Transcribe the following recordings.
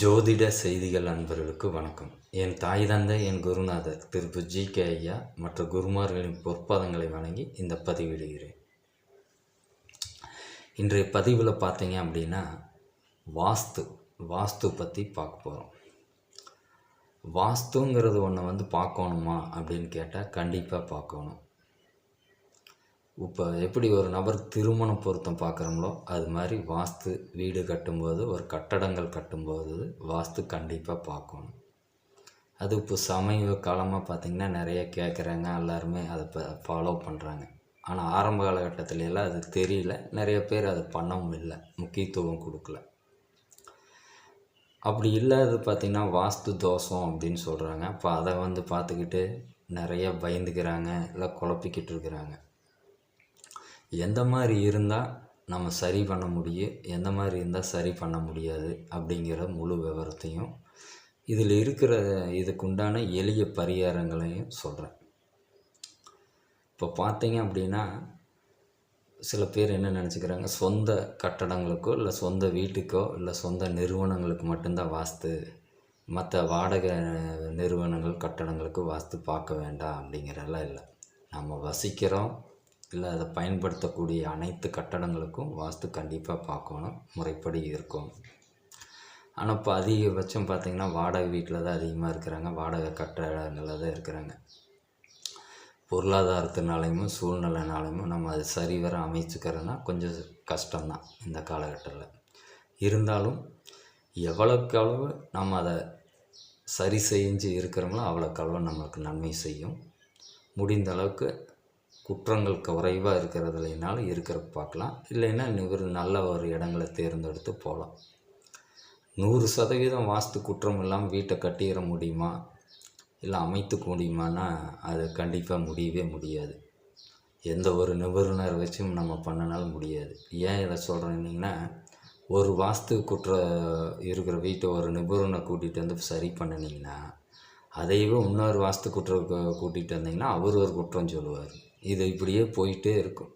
ஜோதிட செய்திகள் அன்பர்களுக்கு வணக்கம். என் தாய் தந்தை என் குருநாதர் திரு ஜி கே ஐயா மற்ற குருமார்களின் பொற்பாதங்களை வணங்கி இந்த பதிவிடுகிறேன். இன்றைய பதிவில் பார்த்தீங்க அப்படின்னா வாஸ்து வாஸ்து பற்றி பார்க்க போகிறோம் வாஸ்துங்கிறது ஒன்று வந்து பார்க்கணுமா அப்படின்னு கேட்டால் கண்டிப்பாக பார்க்கணும். இப்போ எப்படி ஒரு நபர் திருமண பொருத்தம் பார்க்குறோங்களோ அது மாதிரி வாஸ்து வீடு கட்டும்போது ஒரு கட்டடங்கள் கட்டும்போது வாஸ்து கண்டிப்பாக பார்க்கணும். அது இப்போ சமீப காலமாக பார்த்திங்கன்னா நிறைய கேட்குறாங்க எல்லாருமே அதை இப்போ ஃபாலோ பண்ணுறாங்க ஆனால் ஆரம்ப காலகட்டத்திலலாம் அது தெரியல. நிறைய பேர் அதை பண்ணவும் இல்லை முக்கியத்துவம் கொடுக்கல. அப்படி இல்லாதது பார்த்திங்கன்னா வாஸ்து தோஷம் அப்படின்னு சொல்கிறாங்க அப்போ அதை வந்து பார்த்துக்கிட்டு நிறைய பயந்துக்கிறாங்க இல்லை குழப்பிக்கிட்டு இருக்கிறாங்க. எந்த மாதிரி இருந்தால் நம்ம சரி பண்ண முடியும் எந்த மாதிரி இருந்தால் சரி பண்ண முடியாது அப்படிங்கிற முழு விவரத்தையும் இதில் இருக்கிற இதுக்குண்டான எளிய பரிகாரங்களையும் சொல்கிறேன் இப்போ பார்த்தீங்க அப்படின்னா சில பேர் என்ன நினச்சிக்கிறாங்க சொந்த கட்டடங்களுக்கோ இல்லை சொந்த வீட்டுக்கோ இல்லை சொந்த நிறுவனங்களுக்கு மட்டும்தான் வாஸ்து. மற்ற வாடகை நிறுவனங்கள் கட்டடங்களுக்கு வாஸ்து பார்க்க வேண்டாம் அப்படிங்கிறதெல்லாம் இல்லை. நம்ம வசிக்கிறோம் இல்லை அதை பயன்படுத்தக்கூடிய அனைத்து கட்டடங்களுக்கும் வாஸ்து கண்டிப்பாக பார்க்கணும் முறைப்படி இருக்கும். ஆனால் இப்போ அதிகபட்சம் பார்த்திங்கன்னா வாடகை வீட்டில் தான் அதிகமாக இருக்கிறாங்க. வாடகை கட்டடங்களில் தான் இருக்கிறாங்க. பொருளாதாரத்தினாலையும் சூழ்நிலைனாலையும் நம்ம அதை சரிவர அமைச்சுக்கிறதுனா கொஞ்சம் கஷ்டம்தான் இந்த காலகட்டத்தில். இருந்தாலும் எவ்வளோக்கு அளவு நம்ம அதை சரி செஞ்சு இருக்கிறோங்களோ அவ்வளோக்கு அளவு நம்மளுக்கு நன்மை செய்யும். முடிந்த அளவுக்கு குற்றங்கள் குறைவாக இருக்கிறதுலைனாலும் இருக்கிற பார்க்கலாம். இல்லைன்னா இவர் நல்ல ஒரு இடங்களை தேர்ந்தெடுத்து போகலாம். நூறு சதவீதம் வாஸ்து குற்றம் இல்லாமல் வீட்டை கட்டிட முடியுமா? இல்லை அமைத்துக்க முடியுமானா அது கண்டிப்பாக முடியவே முடியாது. எந்த ஒரு நிபுணர் வச்சும் நம்ம பண்ணினாலும் முடியாது. ஏன் இதை சொல்கிறேன்னிங்கன்னா ஒரு வாஸ்து குற்ற இருக்கிற வீட்டை ஒரு நிபுணரை கூட்டிகிட்டு வந்து சரி பண்ணினீங்கன்னா அதையவே இன்னொரு வாஸ்து குற்றம் கூட்டிகிட்டு வந்தீங்கன்னா அவர் ஒரு குற்றம் சொல்லுவார். இது இப்படியே போயிட்டே இருக்கும்.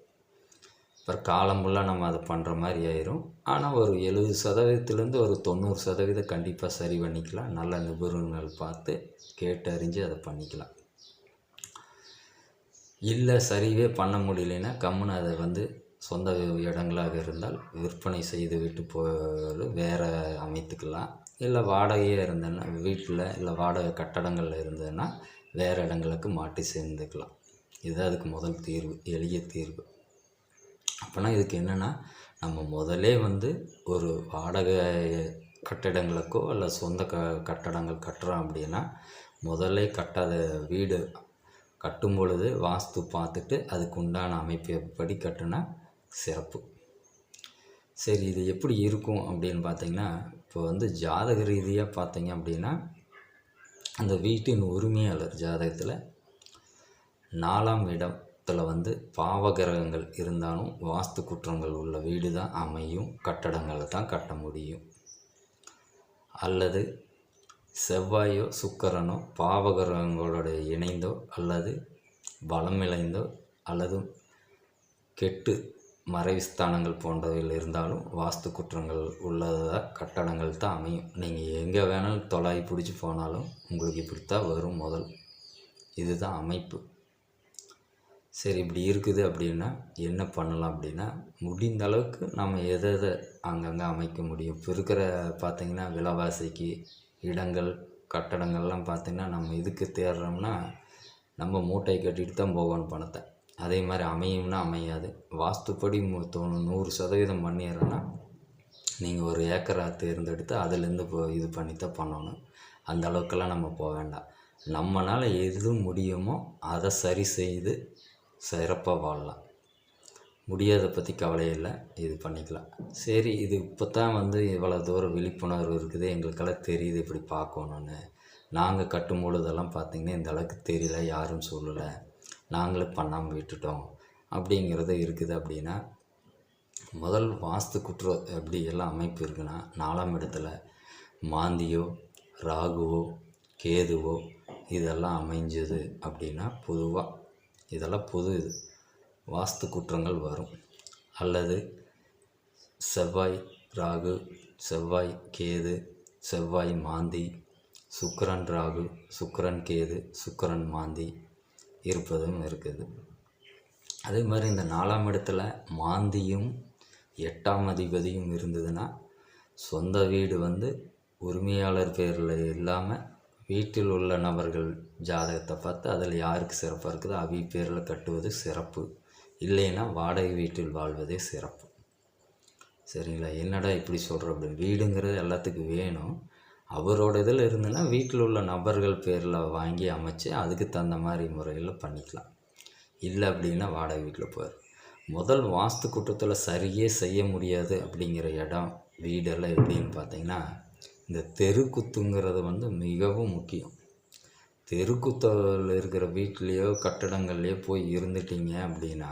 அப்புறம் காலம் ஃபுல்லாக நம்ம அதை பண்ணுற மாதிரி ஆயிரும். ஆனால் ஒரு எழுபது சதவீதத்துலேருந்து ஒரு தொண்ணூறு சதவீதம் கண்டிப்பாக சரி பண்ணிக்கலாம். நல்ல நிபுணர்கள் பார்த்து கேட்டறிஞ்சு அதை பண்ணிக்கலாம். இல்லை சரிவே பண்ண முடியலன்னா கம்முன்னு அதை வந்து சொந்த இடங்களாக இருந்தால் விற்பனை செய்து விட்டு போ வேறு அமைத்துக்கலாம். இல்லை வாடகையாக இருந்ததுன்னா வீட்டில் இல்லை வாடகை கட்டடங்களில் இருந்ததுன்னா வேறு இடங்களுக்கு மாட்டி சேர்ந்துக்கலாம். இதுதான் அதுக்கு முதல் தீர்வு எளிய தீர்வு. அப்போனா இதுக்கு என்னென்னா நம்ம முதலே வந்து ஒரு வாடகை கட்டிடங்களுக்கோ இல்லை சொந்த க கட்டடங்கள் கட்டுறோம் அப்படின்னா முதல்ல கட்டாத வீடு கட்டும் பொழுது வாஸ்து பார்த்துட்டு அதுக்கு உண்டான அமைப்பு படி கட்டுனா சிறப்பு. சரி இது எப்படி இருக்கும் அப்படின்னு பார்த்தீங்கன்னா இப்போ வந்து ஜாதக ரீதியாக பார்த்தீங்க அப்படின்னா அந்த வீட்டின் உரிமையாளர் ஜாதகத்தில் நாலாம் இடத்துல வந்து பாவகிரகங்கள் இருந்தாலும் வாஸ்து குற்றங்கள் உள்ள வீடு தான் அமையும். கட்டடங்களை தான் கட்ட முடியும். அல்லது செவ்வாயோ சுக்கரனோ பாவகிரகங்களோட இணைந்தோ அல்லது பலமிழைந்தோ அல்லது கெட்டு மறைவுஸ்தானங்கள் போன்றவைகள் இருந்தாலும் வாஸ்து குற்றங்கள் உள்ளதாக கட்டடங்கள் தான் அமையும். நீங்கள் எங்கே வேணாலும் தொலாய் பிடிச்சி போனாலும் உங்களுக்கு இப்படித்தான் வரும் முதல். இதுதான் அமைப்பு. சரி இப்படி இருக்குது அப்படின்னா என்ன பண்ணலாம் அப்படின்னா முடிந்த அளவுக்கு நம்ம எதை எதை அங்கங்கே அமைக்க முடியும். இப்போ இருக்கிற பார்த்திங்கன்னா விலைவாசிக்கு இடங்கள் கட்டடங்கள்லாம் பார்த்திங்கன்னா நம்ம இதுக்கு தேடுறோம்னா நம்ம மூட்டை கட்டிட்டு தான் போகணும் பணத்தை. அதே மாதிரி அமையும்னா அமையாது. வாஸ்துப்படி நூறு சதவீதம் பண்ணிடுறோன்னா நீங்கள் ஒரு ஏக்கரை தேர்ந்தெடுத்து அதுலேருந்து இப்போ இது பண்ணி தான் பண்ணணும். அந்த அளவுக்கெல்லாம் நம்ம போக வேண்டாம். நம்மளால் எது முடியுமோ அதை சரி செய்து சிறப்பாக வாழலாம். முடியாத பற்றி கவலை இல்லை. இது பண்ணிக்கலாம். சரி இது இப்போ தான் வந்து இவ்வளோ தூரம் விழிப்புணர்வு இருக்குது. எங்களுக்கெல்லாம் தெரியுது இப்படி பார்க்கணுன்னு நாங்கள் கட்டும் பொழுதெல்லாம் பார்த்திங்கன்னா இந்த அளவுக்கு தெரியல யாரும் சொல்லலை. நாங்களும் பண்ணாமல் விட்டுட்டோம். அப்படிங்கிறது இருக்குது அப்படின்னா முதல் வாஸ்து குற்றம் எப்படி எல்லாம் அமைப்பு இருக்குன்னா நாலாம் இடத்துல மாந்தியோ ராகுவோ கேதுவோ இதெல்லாம் அமைஞ்சது அப்படின்னா பொதுவாக இதெல்லாம் பொது இது. வாஸ்து குற்றங்கள் வரும். அல்லது செவ்வாய் ராகு செவ்வாய் கேது செவ்வாய் மாந்தி சுக்கரன் ராகு சுக்கரன் கேது சுக்கரன் மாந்தி இருப்பதும் இருக்குது. அதே மாதிரி இந்த நாலாம் இடத்துல மாந்தியும் எட்டாம் அதிபதியும் இருந்ததுன்னா சொந்த வீடு வந்து உரிமையாளர் பேரில் இல்லாமல் வீட்டில் உள்ள நபர்கள் ஜாதகத்தை பார்த்து அதில் யாருக்கு சிறப்பாக இருக்குதோ? அவி பேரில் கட்டுவது சிறப்பு. இல்லைன்னா வாடகை வீட்டில் வாழ்வதே சிறப்பு. சரிங்களா? என்னடா இப்படி சொல்கிற அப்படின்னு வீடுங்கிறது எல்லாத்துக்கும் வேணும். அவரோட இதில் இருந்துன்னா வீட்டில் உள்ள நபர்கள் பேரில் வாங்கி அமைச்சு அதுக்கு தகுந்த மாதிரி முறையில் பண்ணிக்கலாம். இல்லை அப்படின்னா வாடகை வீட்டில் போயிரு. முதல் வாஸ்து கூட்டத்தில் சரியே செய்ய முடியாது அப்படிங்கிற இடம் வீடெல்லாம் எப்படின்னு பார்த்தீங்கன்னா இந்த தெருக்குத்துங்கிறது வந்து மிகவும் முக்கியம். தெருக்குத்தல் இருக்கிற வீட்லேயோ கட்டடங்கள்லையோ போய் இருந்துட்டீங்க அப்படின்னா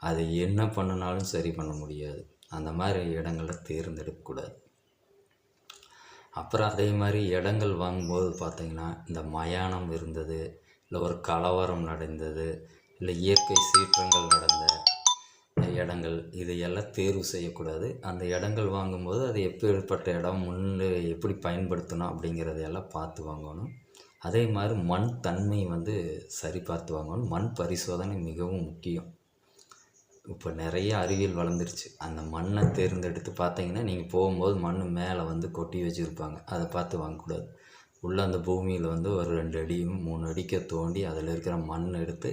அதை என்ன பண்ணினாலும் சரி பண்ண முடியாது. அந்த மாதிரி இடங்களை தேர்ந்தெடுக்கக்கூடாது அப்புறம் அதே மாதிரி இடங்கள் வாங்கும்போது பார்த்திங்கன்னா இந்த மயானம் இருந்தது இல்லை ஒரு கலவரம் நடந்தது இல்லை இயற்கை சீற்றங்கள் நடந்த இடங்கள் இதையெல்லாம் தேர்வு செய்யக்கூடாது. அந்த இடங்கள் வாங்கும்போது அது எப்படிப்பட்ட இடம் முன்னு எப்படி பயன்படுத்தணும் அப்படிங்கிறதையெல்லாம் பார்த்து வாங்கணும். அதே மாதிரி மண் தன்மை வந்து சரி பார்த்து வாங்கணும். மண் பரிசோதனை மிகவும் முக்கியம். இப்போ நிறைய அறிவியல் வளர்ந்துருச்சு. அந்த மண்ணை தேர்ந்தெடுத்து பார்த்தீங்கன்னா நீங்கள் போகும்போது மண் மேலே வந்து கொட்டி வச்சுருப்பாங்க. அதை பார்த்து வாங்கக்கூடாது. உள்ளே அந்த பூமியில் வந்து ஒரு ரெண்டு அடியும் மூணு அடிக்க தோண்டி அதில் இருக்கிற மண் எடுத்து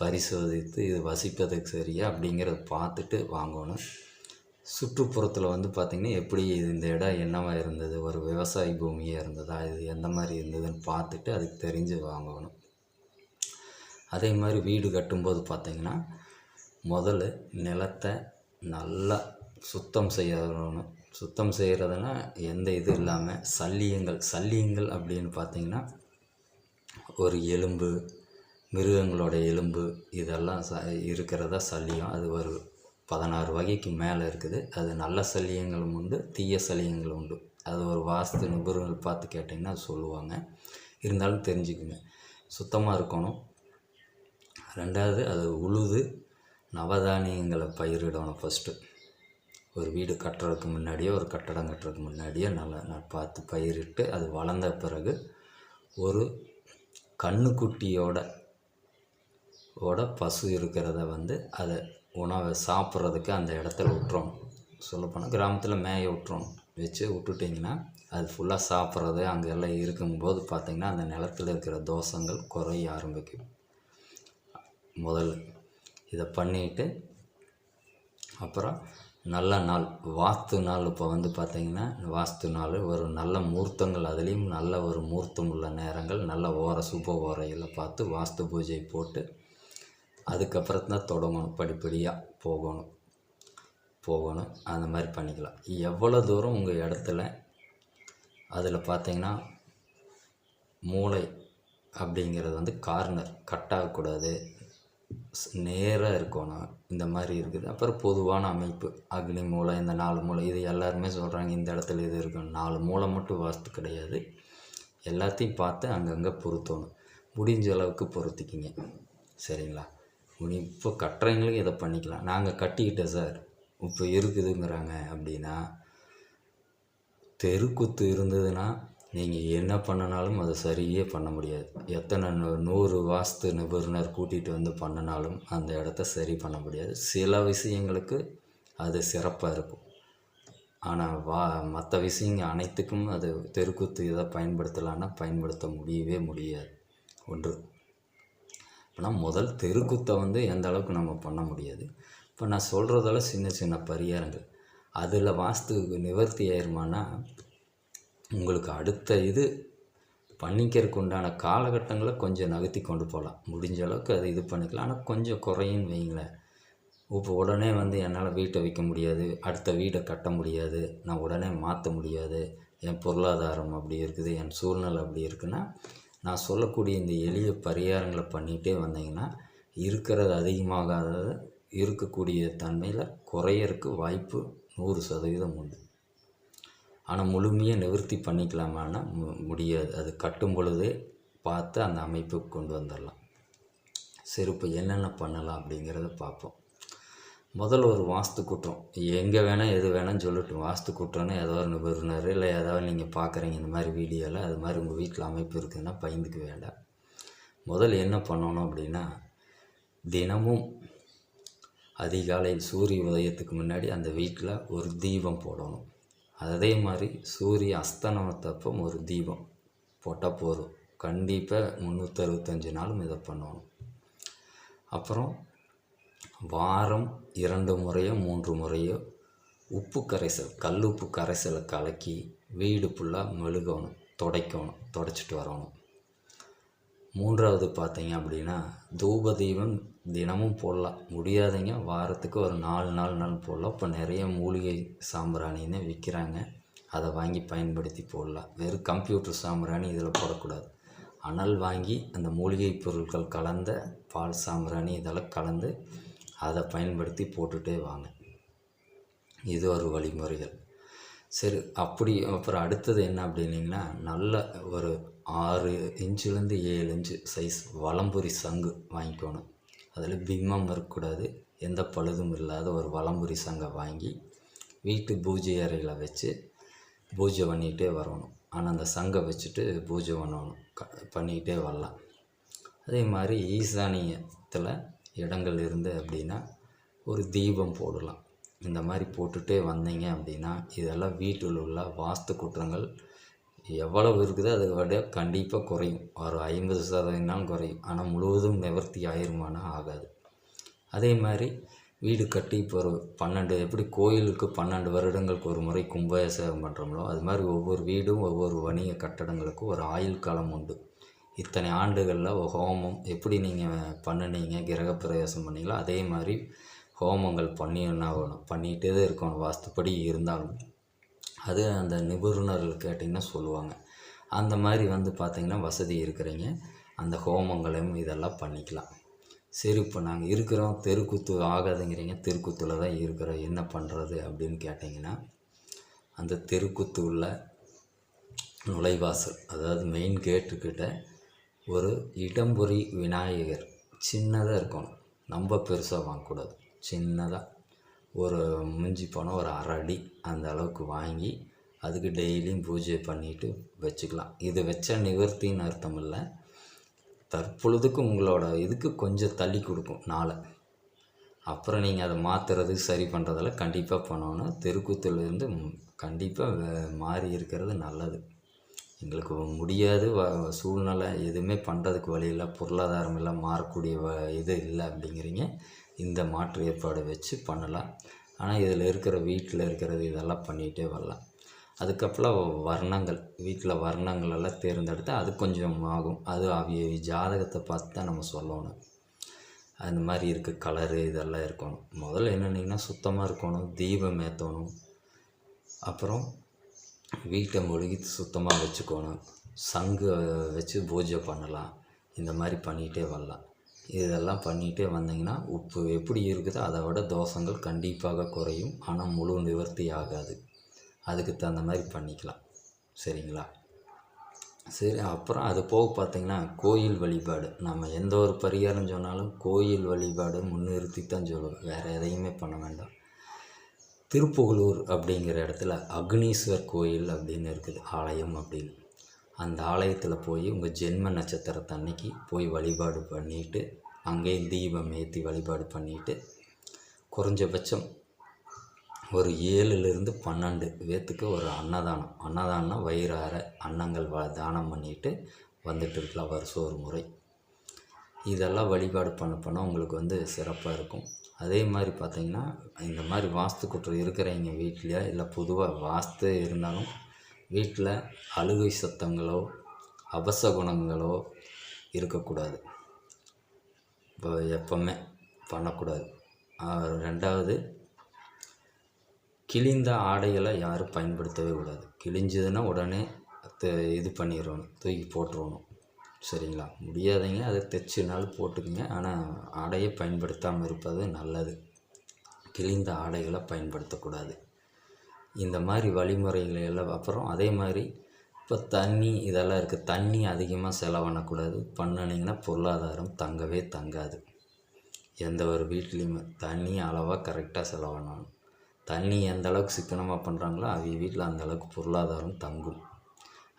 பரிசோதித்து இது வசிப்பதற்கு சரியா அப்படிங்கிறத பார்த்துட்டு வாங்கணும். சுற்றுப்புறத்தில் வந்து பார்த்திங்கன்னா எப்படி இந்த இடம் என்னவா இருந்தது? ஒரு விவசாய பூமியாக இருந்ததா? இது எந்த மாதிரி இருந்ததுன்னு பார்த்துட்டு அதுக்கு தெரிஞ்சு வாங்கணும். அதே மாதிரி வீடு கட்டும்போது பார்த்திங்கன்னா முதல்ல நிலத்தை நல்லா சுத்தம் செய்யணும். சுத்தம் செய்கிறதுனா எந்த இது இல்லாமல் சல்லியங்கள் சல்லியங்கள் அப்படின்னு பார்த்தீங்கன்னா ஒரு எலும்பு மிருகங்களோட எலும்பு இதெல்லாம் ச இருக்கிறதா சல்லியம். அது ஒரு பதினாறு வகைக்கு மேலே இருக்குது. அது நல்ல சல்லியங்களும் உண்டு தீய சல்லியங்களும் உண்டு. அது ஒரு வாஸ்து நிபுணர்கள் பார்த்து கேட்டிங்கன்னா சொல்லுவாங்க. இருந்தாலும் தெரிஞ்சுக்குங்க. சுத்தமாக இருக்கணும். ரெண்டாவது அது உழுது நவதானியங்களை பயிரிடணும் ஃபஸ்ட்டு ஒரு வீடு கட்டுறதுக்கு முன்னாடியோ ஒரு கட்டடம் கட்டுறதுக்கு முன்னாடியோ நல்லா நான் பார்த்து பயிரிட்டு அது வளர்ந்த பிறகு ஒரு கண்ணுக்குட்டியோட ஓட பசு இருக்கிறத வந்து அதை உணவை சாப்பிட்றதுக்கு அந்த இடத்துல விட்டுறணும் சொல்லப்போனால் கிராமத்தில் மேய விட்டுறணும் வச்சு விட்டுட்டிங்கன்னா அது ஃபுல்லாக சாப்பிட்றது அங்கே எல்லாம் இருக்கும்போது பார்த்திங்கன்னா அந்த நிலத்தில் இருக்கிற தோஷங்கள் குறைய ஆரம்பிக்கும். முதல்ல இதை பண்ணிட்டு அப்புறம் நல்ல நாள் வாஸ்து நாள் இப்போ வந்து பார்த்திங்கன்னா வாஸ்து நாள் ஒரு நல்ல மூர்த்தங்கள் அதுலேயும் நல்ல ஒரு மூர்த்தம் உள்ள நேரங்கள் நல்ல ஓர சுப ஓரையில் பார்த்து வாஸ்து பூஜை போட்டு அதுக்கப்புறம் தான் தொடங்கணும் படிப்படியாக போகணும் போகணும் அந்த மாதிரி பண்ணிக்கலாம். எவ்வளோ தூரம் உங்கள் இடத்துல அதில் பார்த்தீங்கன்னா மூளை அப்படிங்கிறது வந்து கார்னர் கட் ஆகக்கூடாது நேராக இருக்கணும் இந்த மாதிரி இருக்குது. அப்புறம் பொதுவான அமைப்பு அக்னி மூலை இந்த நாலு மூலை இது எல்லாருமே சொல்கிறாங்க இந்த இடத்துல இது இருக்கணும். நாலு மூளை மட்டும் வாஸ்து கிடையாது. எல்லாத்தையும் பார்த்து அங்கங்கே பொருத்தணும். முடிஞ்ச அளவுக்கு பொருத்திக்கிங்க. சரிங்களா? இனி இப்போ கட்டுறவங்களுக்கு இதை பண்ணிக்கலாம்? நாங்கள் கட்டிக்கிட்டோம் சார். இப்போ இருக்குதுங்கிறாங்க அப்படின்னா தெருக்குத்து இருந்ததுன்னா நீங்கள் என்ன பண்ணினாலும் அதை சரியே பண்ண முடியாது. எத்தனை நூ- நூறு வாஸ்து நிபுணர் கூட்டிகிட்டு வந்து பண்ணினாலும் அந்த இடத்த சரி பண்ண முடியாது. சில விஷயங்களுக்கு அது சிறப்பாக இருக்கும். ஆனால் வா மற்ற விஷயங்கள் அனைத்துக்கும் அது தெருக்குத்து இதை பயன்படுத்தலான்னா பயன்படுத்த முடியவே முடியாது. ஒன்று. ஆனால் முதல் தெருக்குத்தை வந்து எந்த அளவுக்கு நம்ம பண்ண முடியாது. இப்போ நான் சொல்கிறதால சின்ன சின்ன பரிகாரங்கள். அதில் வாஸ்து நிவர்த்தி ஆயிருமானா உங்களுக்கு அடுத்த இது பண்ணிக்கிறதுக்கு உண்டான காலகட்டங்களை கொஞ்சம் நகர்த்தி கொண்டு போகலாம். முடிஞ்ச அளவுக்கு அதை இது பண்ணிக்கலாம். ஆனால் கொஞ்சம் குறையுன்னு வைங்களேன். இப்போ உடனே வந்து என்னால் வீட்டை விற்க முடியாது அடுத்த வீடை கட்ட முடியாது நான் உடனே மாற்ற முடியாது என் பொருளாதாரம் அப்படி இருக்குது என் சூழ்நிலை அப்படி இருக்குன்னா நான் சொல்லக்கூடிய இந்த எளிய பரிகாரங்களை பண்ணிகிட்டே வந்தீங்கன்னா இருக்கிறது அதிகமாகாதது இருக்கக்கூடிய தன்மையில் குறையறக்கு வாய்ப்பு நூறு சதவீதம் உண்டு. ஆனால் முழுமையாக நிவர்த்தி பண்ணிக்கலாமான்னா மு- முடியாது. அது கட்டும் பொழுதே பார்த்து அந்த அமைப்புக்கு கொண்டு வந்துடலாம். செருப்பு என்னென்ன பண்ணலாம் அப்படிங்கிறத பார்ப்போம். முதல்ல ஒரு வாஸ்து குற்றம் எங்கே வேணால் எது வேணாம்னு சொல்லட்டும் வாஸ்து குற்றம்னு ஏதோ ஒரு நிபுணர் இல்லை ஏதாவது நீங்கள் பார்க்குறீங்க இந்த மாதிரி வீடியோவில் அது மாதிரி உங்கள் வீட்டில் அமைப்பு இருக்குதுன்னா பயந்துக்க வேண்டாம். முதல்ல என்ன பண்ணணும் அப்படின்னா தினமும் அதிகாலை சூரிய உதயத்துக்கு முன்னாடி அந்த வீட்டில் ஒரு தீபம் போடணும். அதே மாதிரி சூரிய அஸ்தனத்தப்போ ஒரு தீபம் போட்டால் போதும். கண்டிப்பாக முந்நூற்றறுபத்தஞ்சு நாளும் இதை பண்ணணும். அப்புறம் வாரம் இரண்டு முறையோ மூன்று முறையோ உப்பு கரைசல் கல் உப்பு கரைசலை கலக்கி வீடு ஃபுல்லாக மெழுகணும் துடைக்கணும் துடைச்சிட்டு வரணும். மூன்றாவது பார்த்தீங்க அப்படின்னா தூப தீபம் தினமும் போடலாம். முடியாதீங்க வாரத்துக்கு ஒரு நாலு நாலு நாள் போடலாம். இப்போ நிறைய மூலிகை சாம்பிராணின்னு விற்கிறாங்க. அதை வாங்கி பயன்படுத்தி போடலாம். வெறும் கம்ப்யூட்டர் சாம்பிராணி இதில் போடக்கூடாது. அனல் வாங்கி அந்த மூலிகை பொருட்கள் கலந்த பால் சாம்பிராணி இதெல்லாம் கலந்து அதை பயன்படுத்தி போட்டுகிட்டே வாங்க. இது ஒரு வழிமுறைகள். சரி அப்படி அப்புறம் அடுத்தது என்ன அப்படின்னிங்கன்னா நல்ல ஒரு ஆறு இன்ச்சுலேருந்து ஏழு இன்ச்சு சைஸ் வலம்புரி சங்கு வாங்கிக்கணும். அதில் பிம்மம் இருக்கக்கூடாது எந்த பழுதும் இல்லாத ஒரு வலம்புரி சங்கை வாங்கி வீட்டு பூஜை அறையில் வச்சு பூஜை பண்ணிக்கிட்டே வரணும். ஆனால் அந்த சங்கை வச்சுட்டு பூஜை பண்ணணும். க பண்ணிக்கிட்டே வரலாம். அதே மாதிரி ஈசானியத்தில் இடங்கள் இருந்து அப்படின்னா ஒரு தீபம் போடலாம். இந்த மாதிரி போட்டுகிட்டே வந்தீங்க அப்படின்னா இதெல்லாம் வீட்டில் உள்ள வாஸ்து குற்றங்கள் எவ்வளவு இருக்குதோ அதை விட கண்டிப்பாக குறையும். ஒரு ஐம்பது சதவீதம் குறையும். ஆனால் முழுவதும் நிவர்த்தி ஆயிருமானா ஆகாது. அதே மாதிரி வீடு கட்டி இப்போ ஒரு பன்னெண்டு எப்படி கோயிலுக்கு பன்னெண்டு வருடங்களுக்கு ஒரு முறை கும்பாபிஷேகம் பண்ணுறோம்லோ அது மாதிரி ஒவ்வொரு வீடும் ஒவ்வொரு வணிக கட்டடங்களுக்கும் ஒரு ஆயுள் காலம் உண்டு. இத்தனை ஆண்டுகளில் ஹோமம் எப்படி நீங்கள் பண்ணினீங்க கிரகப்பிரவேசம் பண்ணீங்களோ அதே மாதிரி ஹோமங்கள் பண்ணினா ஆகணும்? பண்ணிகிட்டே தான் இருக்கணும் வாஸ்துப்படி இருந்தாலும். அது அந்த நிபுணர்கள் கேட்டிங்கன்னா சொல்லுவாங்க. அந்த மாதிரி வந்து பார்த்திங்கன்னா வசதி இருக்கிறீங்க. அந்த ஹோமங்களையும் இதெல்லாம் பண்ணிக்கலாம். சரி இப்போ நாங்கள் இருக்கிறோம் தெருக்கூத்து ஆகாதுங்கிறீங்க தெருக்கூத்தில் தான் இருக்கிறோம் என்ன பண்ணுறது அப்படின்னு கேட்டிங்கன்னா அந்த தெருக்கூத்து உள்ள நுழைவாசல் அதாவது மெயின் கேட்டுக்கிட்ட ஒரு இடம்புரி விநாயகர். சின்னதாக இருக்கணும். நம்ம பெருசாக வாங்கக்கூடாது. சின்னதாக ஒரு மிஞ்சி போனால் ஒரு அரை அடி அந்த அளவுக்கு வாங்கி அதுக்கு டெய்லியும் பூஜை பண்ணிட்டு வச்சுக்கலாம். இது வச்ச நிவர்த்தின்னு அர்த்தம் இல்லை. தற்பொழுதுக்கு உங்களோட இதுக்கு கொஞ்சம் தள்ளி கொடுக்கும் நாளை. அப்புறம் நீங்கள் அதை மாற்றுறது சரி பண்ணுறதெல்லாம் கண்டிப்பாக பண்ணணும். தெருக்கூத்துலேருந்து கண்டிப்பாக மாறி இருக்கிறது நல்லது. எங்களுக்கு முடியாது வ சூழ்நிலை எதுவுமே பண்ணுறதுக்கு வழி இல்லை பொருளாதாரம் இல்லை மாறக்கூடிய வ இது இல்லை அப்படிங்கிறீங்க. இந்த மாற்று ஏற்பாடு வச்சு பண்ணலாம். ஆனால் இதில் இருக்கிற வீட்டில் இருக்கிறது இதெல்லாம் பண்ணிகிட்டே வரலாம். அதுக்கப்புறம் வர்ணங்கள் வீட்டில் வர்ணங்கள் எல்லாம் தேர்ந்தெடுத்து அது கொஞ்சம் ஆகும். அது அவிய ஜாதகத்தை பார்த்து தான் நம்ம சொல்லணும். அந்த மாதிரி இருக்க கலரு இதெல்லாம் இருக்கணும். முதல்ல என்னென்னிங்கன்னா சுத்தமாக இருக்கணும் தீபம் ஏற்றணும் அப்புறம் வீட்டை மொழுகி சுத்தமாக வச்சுக்கணும். சங்கு வச்சு பூஜை பண்ணலாம். இந்த மாதிரி பண்ணிகிட்டே வரலாம். இதெல்லாம் பண்ணிகிட்டே வந்தீங்கன்னா உப்பு எப்படி இருக்குதோ அதை விட தோஷங்கள் கண்டிப்பாக குறையும். ஆனால் முழு நிவர்த்தி ஆகாது. அதுக்கு தகுந்த மாதிரி பண்ணிக்கலாம். சரிங்களா? சரி அப்புறம் அது போக பார்த்திங்கன்னா கோயில் வழிபாடு. நம்ம எந்த ஒரு பரிகாரம் சொன்னாலும் கோயில் வழிபாடு முன்னிறுத்தி தான் சொல்லுவோம். வேறு எதையுமே பண்ண வேண்டாம். திருப்புகலூர் அப்படிங்கிற இடத்துல அக்னீஸ்வர் கோயில் அப்படின்னு இருக்குது ஆலயம் அப்படின்னு. அந்த ஆலயத்தில் போய் உங்கள் ஜென்ம நட்சத்திரத்தை அன்னைக்கு போய் வழிபாடு பண்ணிவிட்டு அங்கேயும் தீபம் ஏற்றி வழிபாடு பண்ணிவிட்டு குறைஞ்சபட்சம் ஒரு ஏழுலேருந்து பன்னெண்டு பேர்த்துக்கு ஒரு அன்னதானம். அன்னதானம்னா வயிறார அன்னங்கள் வ தானம் பண்ணிட்டு வந்துட்டு இருக்கலாம் வருஷம் ஒரு முறை. இதெல்லாம் வழிபாடு பண்ண பண்ண உங்களுக்கு வந்து சிறப்பாக இருக்கும். அதே மாதிரி பார்த்திங்கன்னா இந்த மாதிரி வாஸ்து குற்றம் இருக்கிறவங்க வீட்லையா இல்லை பொதுவாக வாஸ்து இருந்தாலும் வீட்டில் அழுகை சத்தங்களோ அபசகுணங்களோ இருக்கக்கூடாது. இப்போ எப்போவுமே பண்ணக்கூடாது. ரெண்டாவது கிழிந்த ஆடைகளை யாரும் பயன்படுத்தவே கூடாது. கிழிஞ்சதுன்னா உடனே இது பண்ணிடணும் தூக்கி போட்டுருணும் சரிங்களா? முடியாதவங்க அதை தைச்சினாலும் போட்டுக்குங்க. ஆனால் ஆடையை பயன்படுத்தாமல் இருப்பது நல்லது. கிழிந்த ஆடைகளை பயன்படுத்தக்கூடாது. இந்த மாதிரி வழிமுறைகளை எல்லாம் அப்புறம் அதே மாதிரி இப்போ தண்ணி இதெல்லாம் இருக்குது தண்ணி அதிகமாக செலவானக்கூடாது பண்ணினீங்கன்னா பொருளாதாரம் தங்கவே தங்காது. எந்த ஒரு வீட்லேயுமே தண்ணி அளவாக கரெக்டாக செலவு தண்ணி எந்த அளவுக்கு சிக்கனமாக பண்ணுறாங்களோ அவங்க வீட்டில் அந்த அளவுக்கு பொருளாதாரம் தங்கும்.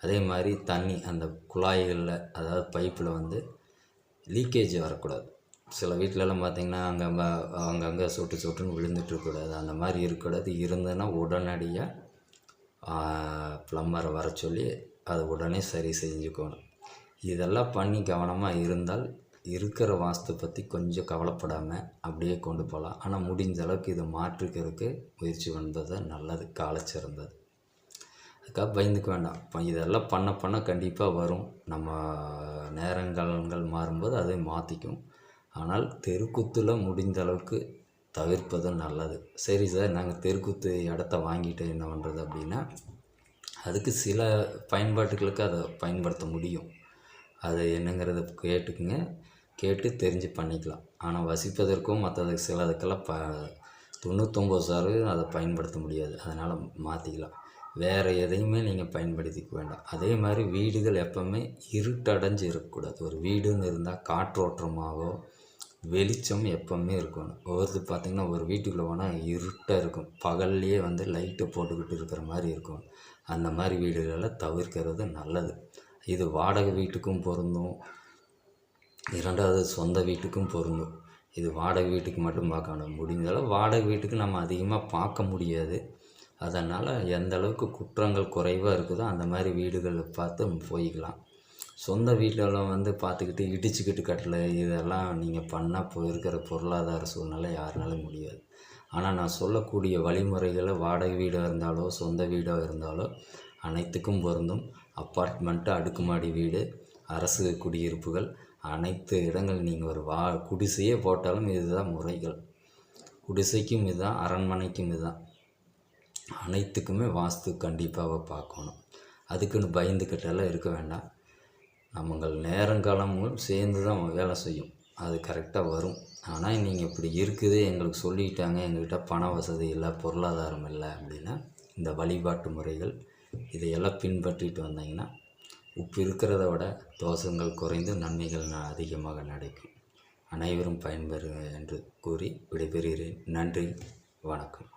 அதே மாதிரி தண்ணி அந்த குழாய்களில் அதாவது பைப்பில் வந்து லீக்கேஜ் வரக்கூடாது. சில வீட்டிலலாம் பார்த்திங்கன்னா அங்கே அங்கங்கே சொட்டு சொட்டுன்னு விழுந்துட்டு இருக்கக்கூடாது. அந்த மாதிரி இருக்கக்கூடாது. இருந்ததுன்னா உடனடியாக ப்ளம்பரை வர சொல்லி அதை உடனே சரி செஞ்சுக்கணும். இதெல்லாம் பண்ணி கவனமாக இருந்தால் இருக்கிற வாஸ்து பற்றி கொஞ்சம் கவலைப்படாமல் அப்படியே கொண்டு போகலாம். ஆனால் முடிஞ்ச அளவுக்கு இதை மாற்றுக்கிறதுக்கு முயற்சி பண்ணுறது நல்லது. காலச்சிறந்தது. அதுக்காக பயந்துக்க வேண்டாம். இப்போ இதெல்லாம் பண்ண பண்ண கண்டிப்பாக வரும். நம்ம நேரங்கள் மாறும்போது அதை மாற்றிக்கும் ஆனால் தெருக்கூத்தில் முடிந்த அளவுக்கு தவிர்ப்பது நல்லது. சரி சார் நாங்கள் தெருக்கூத்து இடத்த வாங்கிட்டு என்ன பண்ணுறது அப்படின்னா அதுக்கு சில பயன்பாட்டுகளுக்கு அதை பயன்படுத்த முடியும். அது என்னங்கிறத கேட்டுக்குங்க. கேட்டு தெரிஞ்சு பண்ணிக்கலாம். ஆனால் வசிப்பதற்கும் மற்றதுக்கு சிலதுக்கெல்லாம் ப தொண்ணூத்தொம்பது சதவீதம் அதை பயன்படுத்த முடியாது. அதனால் மாற்றிக்கலாம் வேறு எதையுமே நீங்கள் பயன்படுத்திக்க வேண்டாம். அதே மாதிரி வீடுகள் எப்போவுமே இருட்டடைஞ்சு இருக்கக்கூடாது ஒரு வீடுன்னு இருந்தால் காற்றோட்டமாகவோ வெளிச்சம் எப்போவுமே இருக்கணும். ஒவ்வொருத்து பார்த்திங்கன்னா ஒரு வீட்டுக்குள்ளே போனால் இருட்டாக இருக்கும். பகல்லையே வந்து லைட்டை போட்டுக்கிட்டு இருக்கிற மாதிரி இருக்கும். அந்த மாதிரி வீடுகளெல்லாம் தவிர்க்கிறது நல்லது. இது வாடகை வீட்டுக்கும் பொருந்தும். இரண்டாவது சொந்த வீட்டுக்கும் பொருந்தும். இது வாடகை வீட்டுக்கு மட்டும் பார்க்கணும் முடிஞ்சளவு வாடகை வீட்டுக்கு நம்ம அதிகமாக பார்க்க முடியாது. அதனால் எந்த அளவுக்கு குற்றங்கள் குறைவாக இருக்குதோ அந்த மாதிரி வீடுகளை பார்த்து போய்க்கலாம். சொந்த வீட்டிலலாம் வந்து பார்த்துக்கிட்டு இடிச்சுக்கிட்டு கட்டலை இதெல்லாம் நீங்கள் பண்ணால் இப்போ இருக்கிற பொருளாதார சூழ்நிலை யாருனாலும் முடியாது. ஆனால் நான் சொல்லக்கூடிய வழிமுறைகளை வாடகை வீடாக இருந்தாலோ சொந்த வீடாக இருந்தாலோ அனைத்துக்கும் பொருந்தும். அப்பார்ட்மெண்ட்டு அடுக்குமாடி வீடு அரசு குடியிருப்புகள் அனைத்து இடங்கள் நீங்கள் ஒரு வா குடிசையே போட்டாலும் இதுதான் முறைகள். குடிசைக்கும் இதுதான் அரண்மனைக்கும் இதுதான். அனைத்துக்குமே வாஸ்து கண்டிப்பாக பார்க்கணும். அதுக்குன்னு பயந்துக்கிட்டெல்லாம் இருக்க வேண்டாம். நம்மங்கள் நேரங்காலமும் சேர்ந்து தான் வேலை செய்யும். அது கரெக்டாக வரும். ஆனால் நீங்கள் இப்படி இருக்குது எங்களுக்கு சொல்லிட்டாங்க எங்கள்கிட்ட பண வசதி இல்லை பொருளாதாரம் இல்லை அப்படின்னா இந்த வழிபாட்டு முறைகள் இதையெல்லாம் பின்பற்றிட்டு வந்தீங்கன்னா உப்பு இருக்கிறத விட தோஷங்கள் குறைந்து நன்மைகள் அதிகமாக நடக்கும். அனைவரும் பயன்பெறுங்க என்று கூறி விடைபெறுகிறேன். நன்றி. வணக்கம்.